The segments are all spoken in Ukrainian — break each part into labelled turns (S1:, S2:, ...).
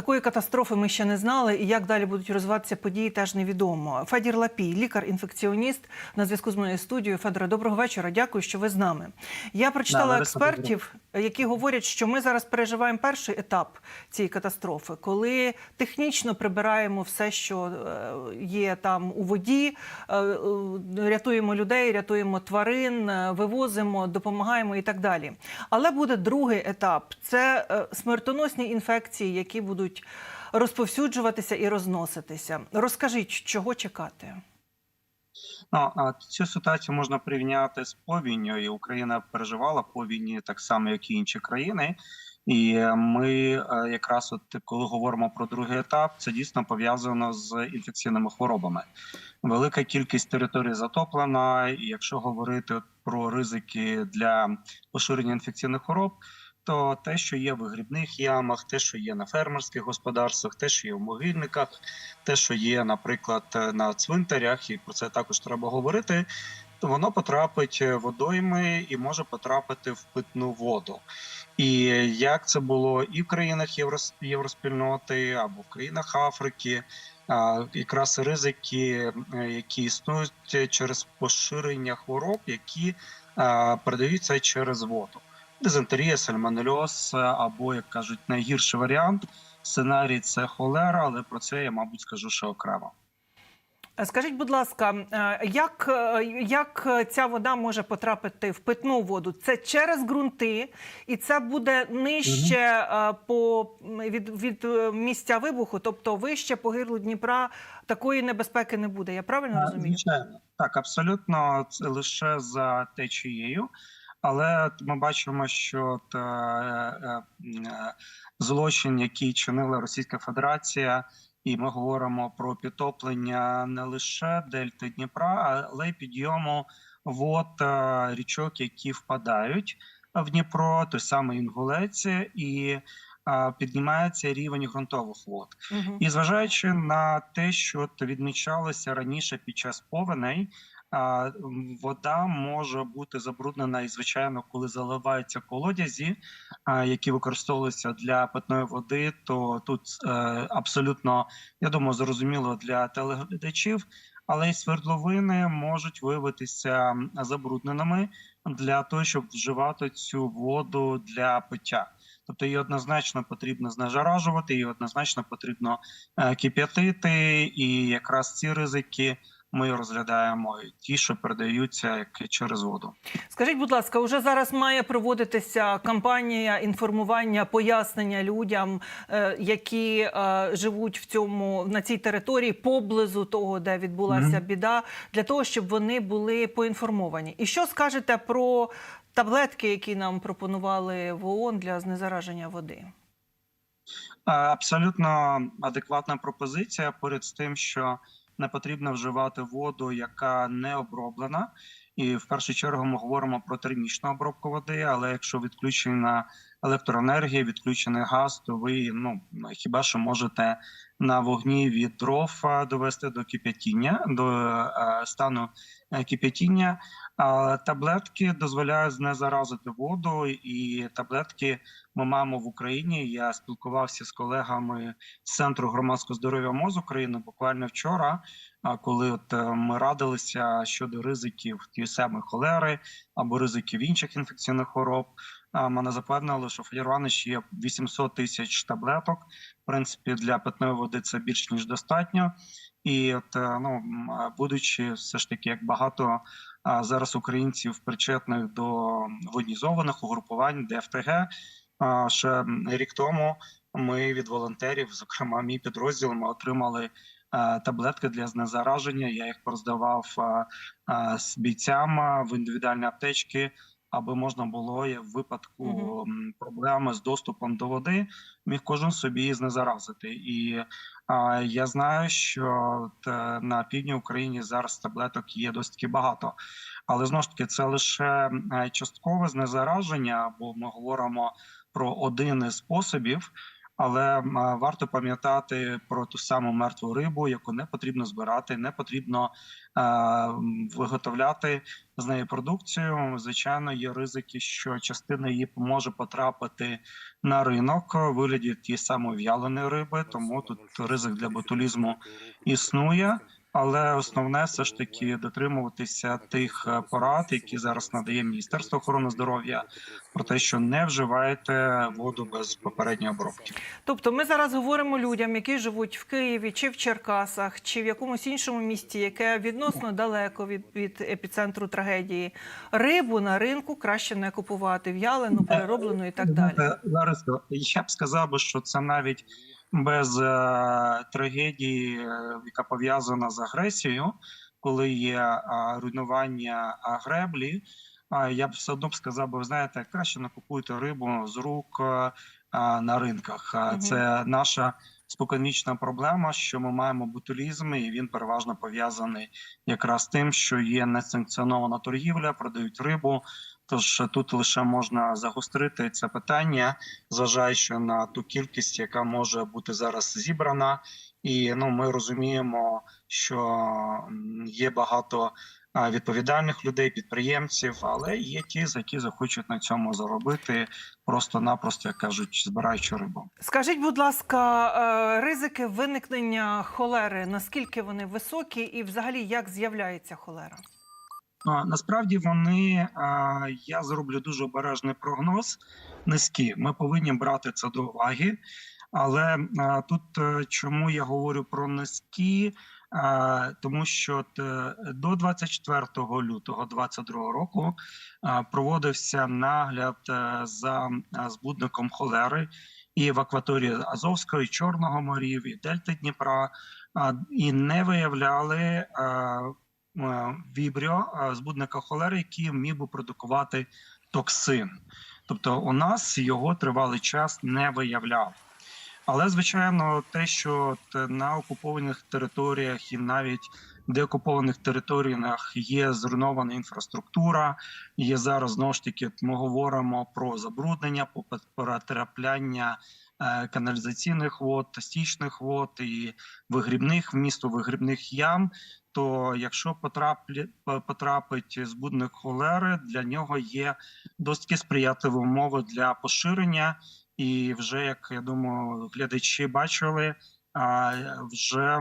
S1: Такої катастрофи ми ще не знали, і як далі будуть розвиватися події, теж невідомо. Федір Лапій, лікар-інфекціоніст, на зв'язку з моєю студією. Федоре, доброго вечора. Дякую, що ви з нами. Я прочитала
S2: Да,
S1: експертів, які говорять, що ми зараз переживаємо перший етап цієї катастрофи, коли технічно прибираємо все, що е, є там у воді, е, е, рятуємо людей, рятуємо тварин, вивозимо, допомагаємо і так далі. Але буде другий етап це смертоносні інфекції, які будуть розповсюджуватися і розноситися. Розкажіть, чого чекати?
S2: Ну, а цю ситуацію можна порівняти з повінню, Україна переживала повінні так само, як і інші країни. І ми е, якраз, от коли говоримо про другий етап, це дійсно пов'язано з інфекційними хворобами. Велика кількість територій затоплена, і якщо говорити про ризики для поширення інфекційних хвороб, то те, що є в вигрібних ямах, те, що є на фермерських господарствах, те, що є в могильниках, те, що є, наприклад, на цвинтарях, і про це також треба говорити. Воно потрапить водойми і може потрапити в питну воду. І як це було і в країнах Єврос- євроспільноти або в країнах Африки, якраз ризики, е, які існують через поширення хвороб, які передаються через воду. Дизентерія, сальмонельоз, або, як кажуть, найгірший варіант сценарій це холера, але про це я, мабуть, скажу ще окремо.
S1: Е, Скажіть, будь ласка, е, як, е, як ця вода може потрапити в питну воду? Це через ґрунти, і це буде нижче е, по від, від е, місця вибуху, тобто вище по гирлу Дніпра такої небезпеки не буде. Я правильно розумію?
S2: Звичайно, так абсолютно це лише за течією. Але ми бачимо, що е, е, е, злочин, який чинила Російська Федерація, і ми говоримо про підтоплення не лише дельти Дніпра, але й підйому вод річок, які впадають в Дніпро, той самий Інгулець, і піднімається рівень ґрунтових вод.
S1: Угу.
S2: І зважаючи на те, що відмічалося раніше під час повеней, вода може бути забруднена і, звичайно, коли заливаються колодязі, які використовуються для питної води, то тут е, абсолютно, я думаю, зрозуміло для телеглядачів, але й свердловини можуть виявитися забрудненими для того, щоб вживати цю воду для пиття. Тобто її однозначно потрібно знежаражувати, її однозначно потрібно е, кип'ятити, і якраз ці ризики ми розглядаємо ті, що передаються як через воду.
S1: Скажіть, будь ласка, уже зараз має проводитися кампанія інформування, пояснення людям, е, які е, живуть в цьому на цій території поблизу того, де відбулася
S2: Мгм.
S1: біда, для того, щоб вони були поінформовані. І що скажете про таблетки, які нам пропонували в ООН для знезараження води?
S2: Е, Абсолютно адекватна пропозиція поряд з тим, що не потрібно вживати воду, яка не оброблена. І в першу чергу ми говоримо про термічну обробку води. Але якщо відключена електроенергія, відключений газ, то ви ну хіба що можете на вогні від дров довести до кип'ятіння, до е, стану е, кип'ятіння. А таблетки дозволяють знезаразити воду, і таблетки ми маємо в Україні. Я спілкувався з колегами з центру громадського здоров'я МОЗ України буквально вчора. А коли от е, ми радилися щодо ризиків тієї самої холери або ризиків інших інфекційних хвороб, мене запевнили, що в Іванович є 800 тисяч таблеток. В принципі, для питної води це більш ніж достатньо. І от е, ну будучи все ж таки як багато зараз українців причетних до воєнізованих угрупувань ДФТГ. Ще рік тому ми від волонтерів, зокрема мій підрозділ, ми отримали таблетки для знезараження. Я їх роздавав з бійцям е, в індивідуальні аптечки, аби можна було в випадку м, проблеми з доступом до води, міг кожен собі знезаразити. І а, я знаю, що е, на півдні України зараз таблеток є досить таки багато. Але знову ж таки, це лише е, часткове знезараження, бо ми говоримо про один із способів. Але варто пам'ятати про ту саму мертву рибу, яку не потрібно збирати, не потрібно е, виготовляти з неї продукцію. Звичайно, є ризики, що частина її може потрапити на ринок у вигляді тієї самої в'яленої риби, тому тут ризик для ботулізму існує. Але основне все ж таки дотримуватися тих е, порад, які зараз надає Міністерство охорони здоров'я, про те, що не вживайте воду без попередньої обробки.
S1: Тобто, ми зараз говоримо людям, які живуть в Києві чи в Черкасах, чи в якомусь іншому місті, яке відносно далеко від, від епіцентру трагедії. Рибу на ринку краще не купувати, в'ялену, перероблену і так далі.
S2: Знаєте, Лариса, я б сказав що це навіть без е, трагедії, е, яка пов'язана з агресією, коли є е, руйнування греблі. е, я б все одно б сказав, би, ви знаєте, краще не купуйте рибу з рук на ринках. Це наша споконвічна проблема, що ми маємо ботулізм, і він переважно пов'язаний якраз тим, що є несанкціонована торгівля, продають рибу. Тож тут лише можна загострити це питання, зважаючи на ту кількість, яка може бути зараз зібрана, і ну ми розуміємо, що є багато відповідальних людей, підприємців, але є ті, які захочуть на цьому заробити, просто-напросто, як кажуть, збираючи рибу.
S1: Скажіть, будь ласка, е, ризики виникнення холери, наскільки вони високі, і взагалі як з'являється холера?
S2: Насправді вони я зроблю дуже обережний прогноз. Низькі. Ми повинні брати це до уваги. Але тут е, чому я говорю про низькі? Тому що т- до 24 лютого 2022 року проводився нагляд е, за збудником холери і в акваторії Азовського, і Чорного морів, і Дельти Дніпра, і не виявляли. Е, вібріо е, збудника холери, який міг би продукувати токсин. Тобто, у нас його тривалий час не виявляв. Але звичайно, те, що на окупованих територіях і навіть деокупованих територіях є зруйнована інфраструктура, є зараз знову ж таки. Ми говоримо про забруднення, про потрапляння е, каналізаційних вод, стічних вод і вигрібних вмісту вигрібних ям то якщо потраплі, потрапить збудник холери, для нього є досить сприятливі умови для поширення. І вже як я думаю, глядачі бачили, вже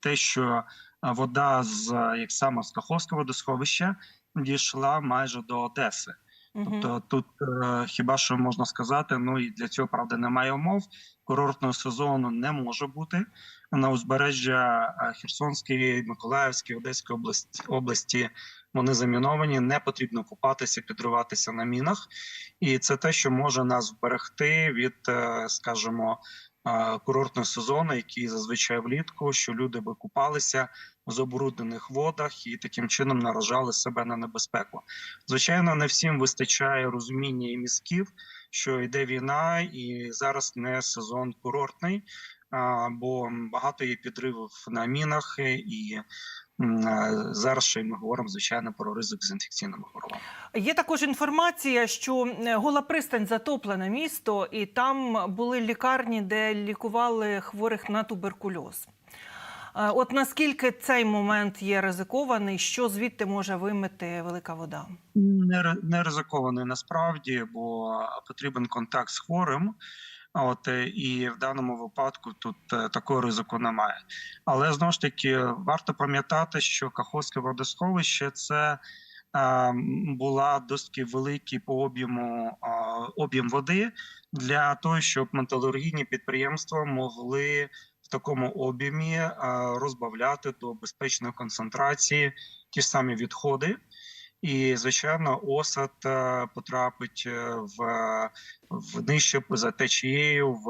S2: те, що вода з як саме з Каховського водосховища дійшла майже до Одеси. Тобто тут е, хіба що можна сказати, ну і для цього правда немає умов. Курортного сезону не може бути на узбережжя Херсонської, Миколаївської, Одеської області області. Вони заміновані, не потрібно купатися, підриватися на мінах, і це те, що може нас вберегти від, е, скажімо, е, курортного сезону, який зазвичай влітку, що люди би купалися в забруднених водах і таким чином наражали себе на небезпеку. Звичайно, не всім вистачає розуміння і мізків, що йде війна, і зараз не сезон курортний, бо багато є підривів на мінах, і зараз ще ми говоримо звичайно про ризик з інфекційними хворобами.
S1: Є також інформація, що е, гола пристань затоплене місто, і там були лікарні, де лікували хворих на туберкульоз. Е, От наскільки цей момент є ризикований, що звідти може вимити велика вода?
S2: не, не ризикований насправді, бо потрібен контакт з хворим. От е, і в даному випадку тут е, такого ризику немає. Але знову ж таки варто пам'ятати, що Каховське водосховище це е, була досить великий по об'єму об'єм води для того, щоб металургійні підприємства могли в такому об'ємі розбавляти до безпечної концентрації ті самі відходи. І звичайно, осад е, потрапить е, в, в нижче за течією, в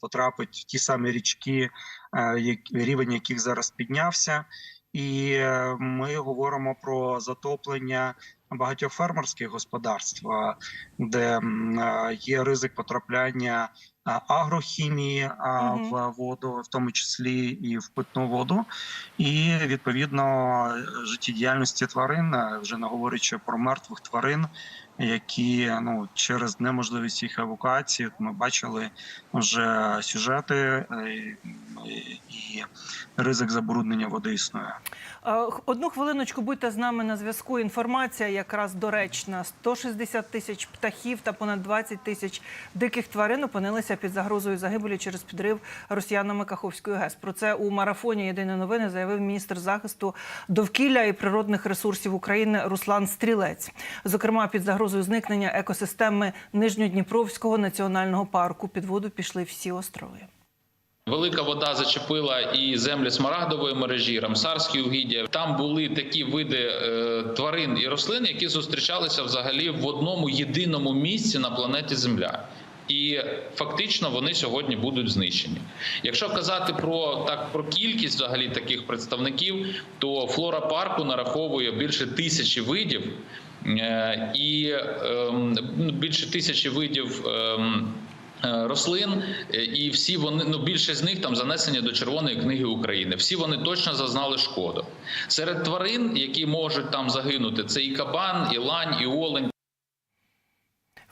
S2: потрапить в ті самі річки, е, рівень яких зараз піднявся. І ми говоримо про затоплення багатьох фермерських господарств, е, де е, є ризик потрапляння е, агрохімії в воду, в тому числі і в питну воду, і відповідно життєдіяльності тварин, вже не говорячи про мертвих тварин, які ну через неможливість їх евакуації ми бачили вже сюжети е, і ризик забруднення води існує.
S1: Одну хвилиночку будьте з нами на зв'язку. Інформація якраз доречна. 160 тисяч птахів та понад 20 тисяч диких тварин опинилися під загрозою загибелі через підрив росіянами Каховської ГЕС. Про це у марафоні Єдині новини заявив міністр захисту довкілля і природних ресурсів України Руслан Стрілець. Зокрема, під загрозою зникнення екосистеми Нижньодніпровського національного парку під воду пішли всі острови.
S3: Велика вода зачепила і землі смарагдової мережі, рамсарські угіддя. Там були такі види е, тварин і рослин, які зустрічалися взагалі в одному єдиному місці на планеті Земля. І фактично вони сьогодні будуть знищені. Якщо казати про так про кількість взагалі таких представників, то флора парку нараховує більше тисячі видів, і ем, більше тисячі видів. ем, е, Рослин е, і всі вони ну більше з них там занесені до Червоної книги України. Всі вони точно зазнали шкоду. Серед тварин, які можуть там загинути, це і кабан, і лань, і олень.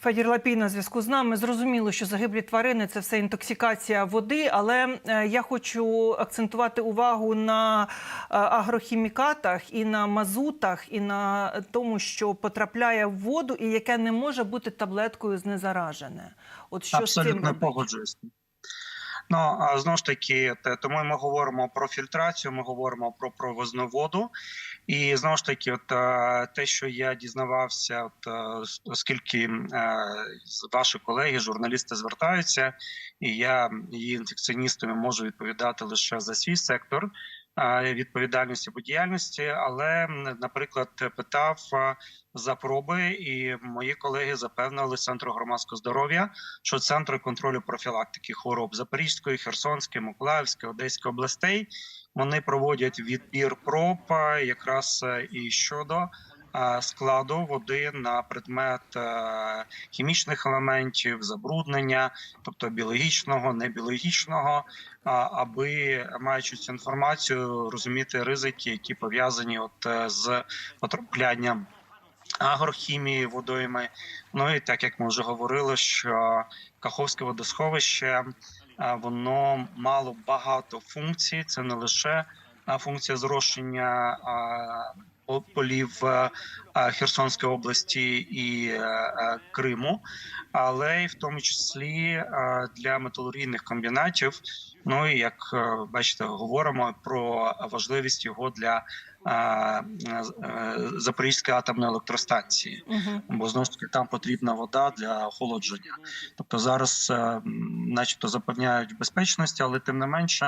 S1: Федір Лапій на зв'язку з нами. Зрозуміло, що загиблі тварини це все інтоксикація води, але е, я хочу акцентувати увагу на е, агрохімікатах і на мазутах, і на тому, що потрапляє в воду, і яке не може бути таблеткою знезаражене. От що з цим
S2: Абсолютно погоджуюсь. Ну а знову ж таки, тому ми говоримо про фільтрацію, ми говоримо про провозну воду. І знову ж таки, от е, те, що я дізнавався, от е, оскільки е, ваші колеги, журналісти звертаються, і я є інфекціоністами можу відповідати лише за свій сектор відповідальності або діяльності, але, наприклад, питав за проби, і мої колеги запевнили Центру громадського здоров'я, що центри контролю профілактики хвороб Запорізької, Херсонської, Миколаївської, Одеської областей вони проводять відбір проб е, якраз е, і щодо е, складу води на предмет хімічних елементів, забруднення, тобто біологічного, небіологічного, аби маючи цю інформацію, розуміти ризики, які пов'язані от з потраплянням агрохімії водойми. Ну і так як ми вже говорили, що Каховське водосховище воно мало багато функцій. Це не лише функція зрошення полів е, Херсонської області і е, е, Криму, але й в тому числі е, для металургійних комбінатів. Ну і як е, бачите, говоримо про важливість його для е, е, Запорізької атомної електростанції
S1: Угу.
S2: бо знову ж таки там потрібна вода для охолодження. Тобто зараз, е, начебто, запевняють безпечності, але тим не менше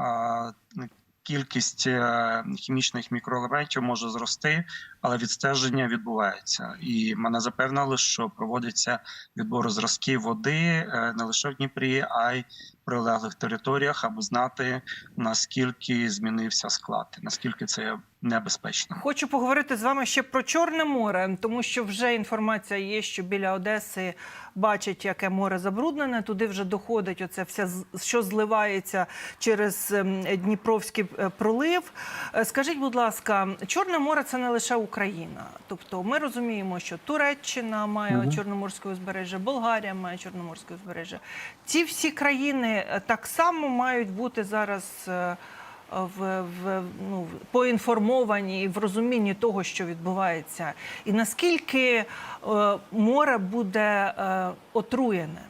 S2: е, кількість е, хімічних мікроелементів може зрости, але відстеження відбувається. І мене запевнили, що проводяться відбори зразків води е, не лише в Дніпрі, а й прилеглих територіях, аби знати наскільки змінився склад, наскільки це небезпечно.
S1: Хочу поговорити з вами ще про Чорне море, тому що вже інформація є, що біля Одеси бачать, яке море забруднене. Туди вже доходить оце все, що зливається через ем, Дніпровський е, пролив. Е, Скажіть, будь ласка, Чорне море це не лише Україна. Тобто ми розуміємо, що Туреччина має
S2: Мгм.
S1: Чорноморське узбережжя, Болгарія має Чорноморське узбережжя. Ці всі країни е, так само мають бути зараз. В, в ну поінформовані і в розумінні того, що відбувається, і наскільки е, море буде е, отруєне.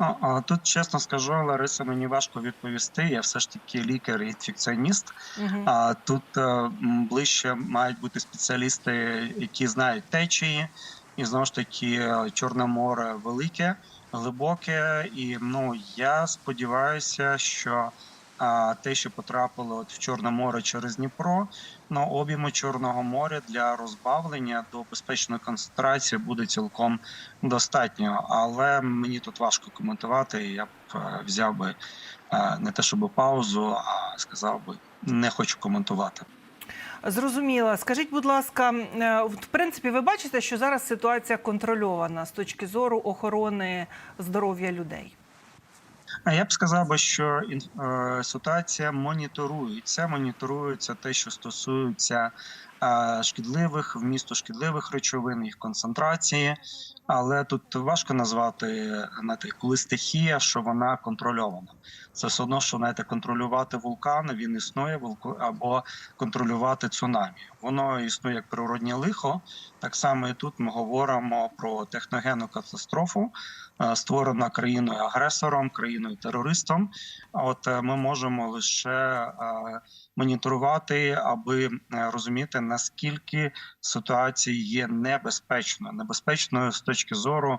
S2: Ну, тут чесно скажу, Лариса, мені важко відповісти. Я все ж таки лікар і інфекціоніст.
S1: Угу.
S2: А тут е, ближче мають бути спеціалісти, які знають течії, і знову ж таки е, Чорне море велике, глибоке. І ну я сподіваюся, що а, те, що потрапило от в Чорне море через Дніпро, ну об'єму Чорного моря для розбавлення до безпечної концентрації буде цілком достатньо. Але мені тут важко коментувати. Я б е, взяв би е, не те, щоб паузу, а сказав би не хочу коментувати.
S1: Зрозуміла. Скажіть, будь ласка, е, в принципі, ви бачите, що зараз ситуація контрольована з точки зору охорони здоров'я людей.
S2: А я б сказав що е, ситуація моніторується. Моніторується те, що стосується е, шкідливих вмісту шкідливих речовин, їх концентрації. Але тут важко назвати знаєте, коли стихія, що вона контрольована. Це все одно, що знаєте, контролювати вулкан, він існує або контролювати цунамі. Воно існує як природнє лихо. Так само і тут ми говоримо про техногенну катастрофу, створена країною агресором, країною терористом. От е, ми можемо лише е, моніторувати, аби е, розуміти наскільки ситуація є небезпечною, небезпечною з точки зору.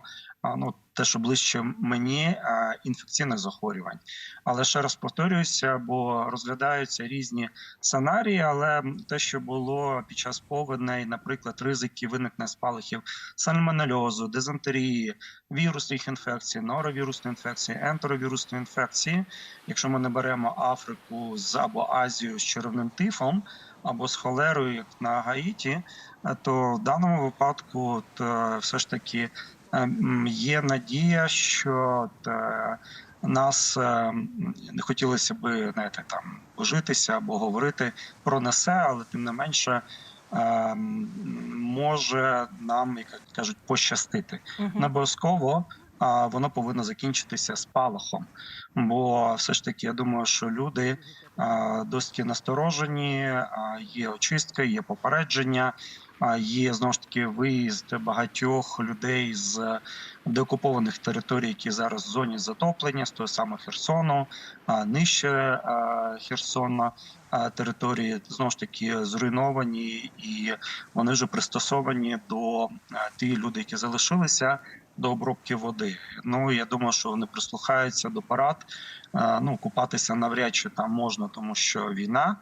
S2: Ну, те, що ближче мені інфекційних захворювань, але ще раз повторююся, бо розглядаються різні сценарії. Але те, що було під час повеней, наприклад, ризики виникнення спалахів сальмонельозу, дизентерії, вірусних інфекцій, норовірусної інфекції, ентеровірусної інфекції. Якщо ми не беремо Африку з або Азію з червним тифом, або з холерою, як на Гаїті, то в даному випадку от, е, все ж таки є надія, що е, нас е, не хотілося би знаєте, там божитися або говорити про несе, але тим не менше. е, Може нам, як кажуть, пощастити.
S1: Мгм.
S2: Не обов'язково а, воно повинно закінчитися спалахом. Бо все ж таки, я думаю, що люди а, досить насторожені, є очистка, є попередження, є знову ж таки виїзд багатьох людей з деокупованих територій, які зараз в зоні затоплення, з того самого Херсону, нижче Херсона. Території знову ж таки зруйновані, і вони вже пристосовані до ті люди, які залишилися до обробки води. Ну я думаю, що вони прислухаються до парад. Ну купатися навряд чи там можна, тому що війна.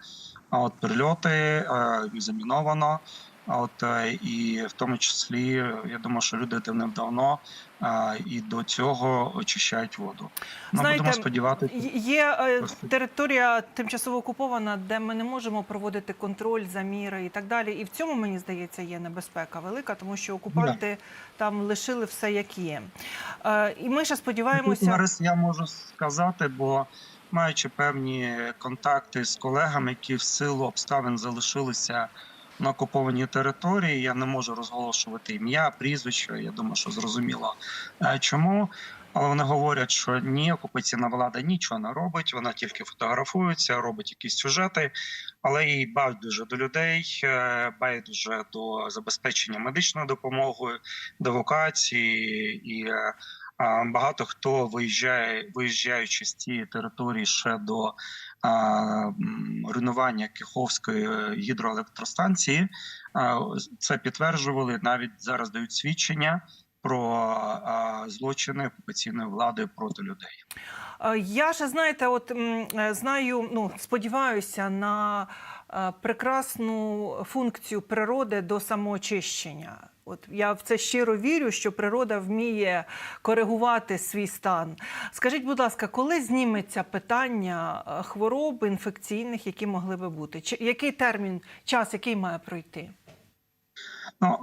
S2: А от прильоти заміновано. А От е, і в тому числі я думаю, що люди давним-давно е, і до цього очищають воду. Ну
S1: Знаєте,
S2: будемо сподіватися.
S1: Є е, територія тимчасово окупована, де ми не можемо проводити контроль, заміри і так далі. І в цьому мені здається є небезпека велика, тому що окупанти там лишили все як є. І ми ще сподіваємося.
S2: зараз я можу сказати, бо маючи певні контакти з колегами, які в силу обставин залишилися на окупованій території, я не можу розголошувати ім'я, прізвище. Я думаю, що зрозуміло е, чому. Але вони говорять, що ні, окупаційна влада нічого не робить, вона тільки фотографується, робить якісь сюжети, але їй байдуже до людей, е, байдуже до забезпечення медичною допомогою, до евакуації і е, Багато хто виїжджає, виїжджаючи з тієї території ще до руйнування Каховської е, гідроелектростанції, це підтверджували. Навіть зараз дають свідчення про злочини окупаційної влади проти людей.
S1: Е, Я ще знаєте, от е, знаю, ну сподіваюся на прекрасну функцію природи до самоочищення. От я в це щиро вірю, що природа вміє коригувати свій стан. Скажіть, будь ласка, коли зніметься питання е, хвороб інфекційних, які могли би бути? Чи який термін, час, який має пройти?
S2: Ну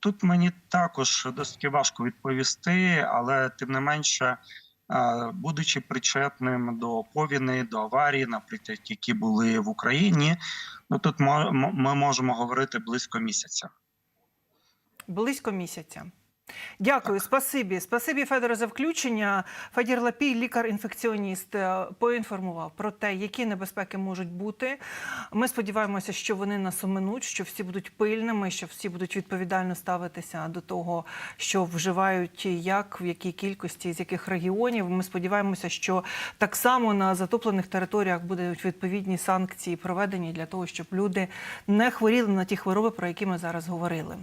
S2: тут мені також досить важко відповісти, але тим не менше, будучи причетним до повіни, до аварії, наприклад, які були в Україні, ну тут ми можемо говорити близько місяця.
S1: Близько місяця. Дякую, спасибі. Спасибі, Федоре, за включення. Федір Лапій, лікар-інфекціоніст, е, поінформував про те, які небезпеки можуть бути. Ми сподіваємося, що вони нас оминуть, що всі будуть пильними, що всі будуть відповідально ставитися до того, що вживають, як, в якій кількості, з яких регіонів. Ми сподіваємося, що так само на затоплених територіях будуть відповідні санкції проведені для того, щоб люди не хворіли на ті хвороби, про які ми зараз говорили.